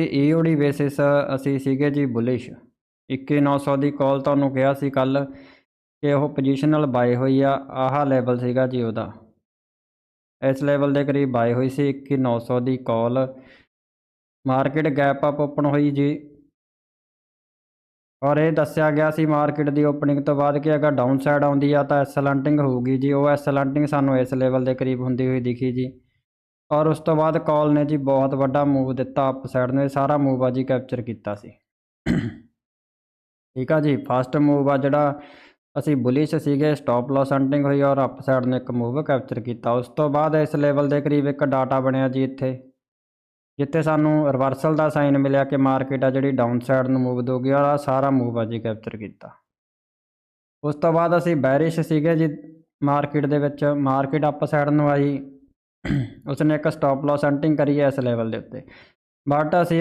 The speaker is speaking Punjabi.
ਤੇ ਈਓਡੀ ਬੇਸਿਸ ਅਸੀਂ ਸੀਗੇ ਜੀ ਬੁਲਿਸ਼ 21900 ਦੀ ਕਾਲ ਤੁਹਾਨੂੰ ਕਿਹਾ ਸੀ ਕੱਲ ਕਿ ਉਹ ਪੋਜੀਸ਼ਨਲ ਬਾਏ ਹੋਈ ਆ, ਆਹ ਲੈਵਲ ਸੀਗਾ ਜੀ ਉਹਦਾ। ਇਸ ਲੈਵਲ ਦੇ ਕਰੀਬ ਬਾਏ ਹੋਈ ਸੀ 21900 ਦੀ call market gap up open ਹੋਈ ਜੀ। ਔਰ ਇਹ ਦੱਸਿਆ ਗਿਆ ਸੀ ਮਾਰਕੀਟ ਦੀ ਓਪਨਿੰਗ ਤੋਂ ਬਾਅਦ ਕਿ ਅਗਰ ਡਾਊਨ ਸਾਈਡ ਆਉਂਦੀ ਆ ਤਾਂ ਐਸਲੈਂਟਿੰਗ ਹੋਊਗੀ ਜੀ। ਉਹ ਐਸਲੈਂਟਿੰਗ ਸਾਨੂੰ ਇਸ ਲੈਵਲ ਦੇ ਕਰੀਬ ਹੁੰਦੀ ਹੋਈ ਦਿਖੀ ਜੀ। ਔਰ ਉਸ ਤੋਂ ਬਾਅਦ ਕਾਲ ਨੇ ਜੀ ਬਹੁਤ ਵੱਡਾ ਮੂਵ ਦਿੱਤਾ ਅਪ ਸਾਈਡ ਨੂੰ, ਇਹ ਸਾਰਾ ਮੂਵ ਆ ਜੀ ਕੈਪਚਰ ਕੀਤਾ ਸੀ। ਠੀਕ ਆ ਜੀ ਫਸਟ ਮੂਵ ਆ ਜਿਹੜਾ ਅਸੀਂ ਬੁਲਿਸ਼ ਸੀਗੇ ਸਟਾਪ ਲਾਸ ਹੰਟਿੰਗ ਹੋਈ ਔਰ ਅਪ ਸਾਈਡ ਨੂੰ ਇੱਕ ਮੂਵ ਕੈਪਚਰ ਕੀਤਾ। ਉਸ ਤੋਂ ਬਾਅਦ ਇਸ ਲੈਵਲ ਦੇ ਕਰੀਬ ਇੱਕ ਡਾਟਾ ਬਣਿਆ ਜੀ ਇੱਥੇ, ਜਿੱਥੇ ਸਾਨੂੰ ਰਿਵਰਸਲ ਦਾ ਸਾਈਨ ਮਿਲਿਆ ਕਿ ਮਾਰਕੀਟ ਆ ਜਿਹੜੀ ਡਾਊਨ ਸਾਈਡ ਨੂੰ ਮੂਵ ਦੋਗੀ ਔਰ ਆ ਸਾਰਾ ਮੂਵ ਆ ਜੀ ਕੈਪਚਰ ਕੀਤਾ। ਉਸ ਤੋਂ ਬਾਅਦ ਅਸੀਂ ਬੈਰਿਸ਼ ਸੀਗੇ ਜੀ ਮਾਰਕੀਟ ਦੇ ਵਿੱਚ ਮਾਰਕੀਟ ਅਪ ਸਾਈਡ ਨੂੰ ਆਈ। ਉਸਨੇ ਇੱਕ ਸਟਾਪ ਲਾਸ ਹੰਟਿੰਗ ਕਰੀ ਹੈ ਇਸ ਲੈਵਲ ਦੇ ਉੱਤੇ। ਬਟ ਅਸੀਂ